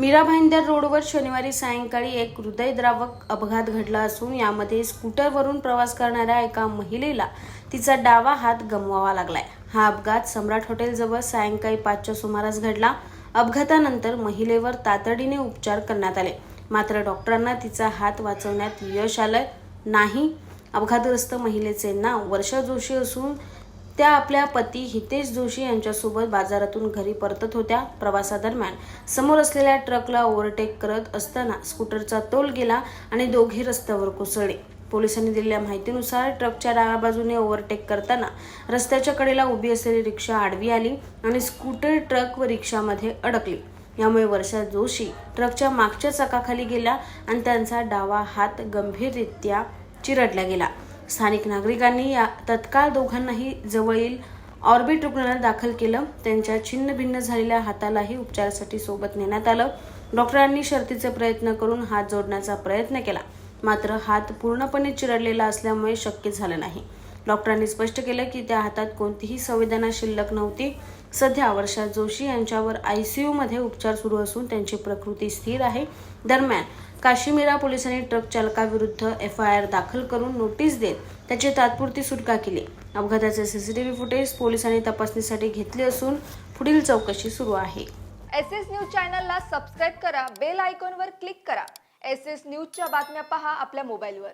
मीरा भाईंदर रोडवर शनिवारी सायंकाळी एक हृदयद्रावक अपघात घडला असून यामध्ये स्कूटरवरून प्रवास करणाऱ्या एका महिलेला तिचा डावा हात गमवावा लागलाय. हा अपघात सम्राट हॉटेलजवळ सायंकाळी पाचच्या सुमारास घडला. अपघातानंतर महिलेवर तातडीने उपचार करण्यात आले. मात्र डॉक्टरांना तिचा हात वाचवण्यात यश आलं नाही. अपघातग्रस्त महिलेचे नाव वर्षा जोशी असून त्या आपल्या पती हितेश जोशी यांच्यासोबत बाजारातून घरी परतत होत्या प्रवासादरम्यान. समोर असलेल्या ट्रकला ओव्हरटेक करत असताना स्कूटरचा तोल गेला आणि दोघे रस्त्यावर कोसळले. पोलिसांनी दिलेल्या माहितीनुसार ट्रकच्या डाव्या बाजूने ओव्हरटेक करताना रस्त्याच्या कडेला उभी असलेली रिक्षा आडवी आली आणि स्कूटर ट्रक व रिक्षामध्ये अडकली. यामुळे वर्षा जोशी ट्रकच्या मागच्या चाकाखाली गेल्या आणि त्यांचा डावा हात गंभीररित्या चिरडला गेला. स्थानिक नागरिकांनी या तत्काळ दोघांनाही जवळील ऑर्बिट रुग्णालयात दाखल केलं. त्यांच्या छिन्न भिन्न झालेल्या हातालाही उपचारासाठी सोबत नेण्यात आलं. डॉक्टरांनी शर्तीचे प्रयत्न करून हात जोडण्याचा प्रयत्न केला. मात्र हात पूर्णपणे चिरडलेला असल्यामुळे शक्य झालं नाही. डॉक्टरांनी स्पष्ट केलं की त्या हातात कोणतीही संवेदना शिल्लक नव्हती. सध्या वर्षा जोशी यांच्यावर आयसीयू मध्ये उपचार सुरू असून त्यांची प्रकृती स्थिर आहे. दरम्यान काश्मीरा पोलिसांनी ट्रक चालकाविरुद्ध एफ आय आर दाखल करून नोटीस देत त्याची तात्पुरती सुटका केली. अपघाताचे सीसीटीव्ही फुटेज पोलिसांनी तपासणीसाठी घेतले असून पुढील चौकशी सुरू आहे. एस एस न्यूज चॅनलला सबस्क्राईब करा बेल आयकॉनवर क्लिक करा. एस एस न्यूजच्या बातम्या पहा आपल्या मोबाईलवर.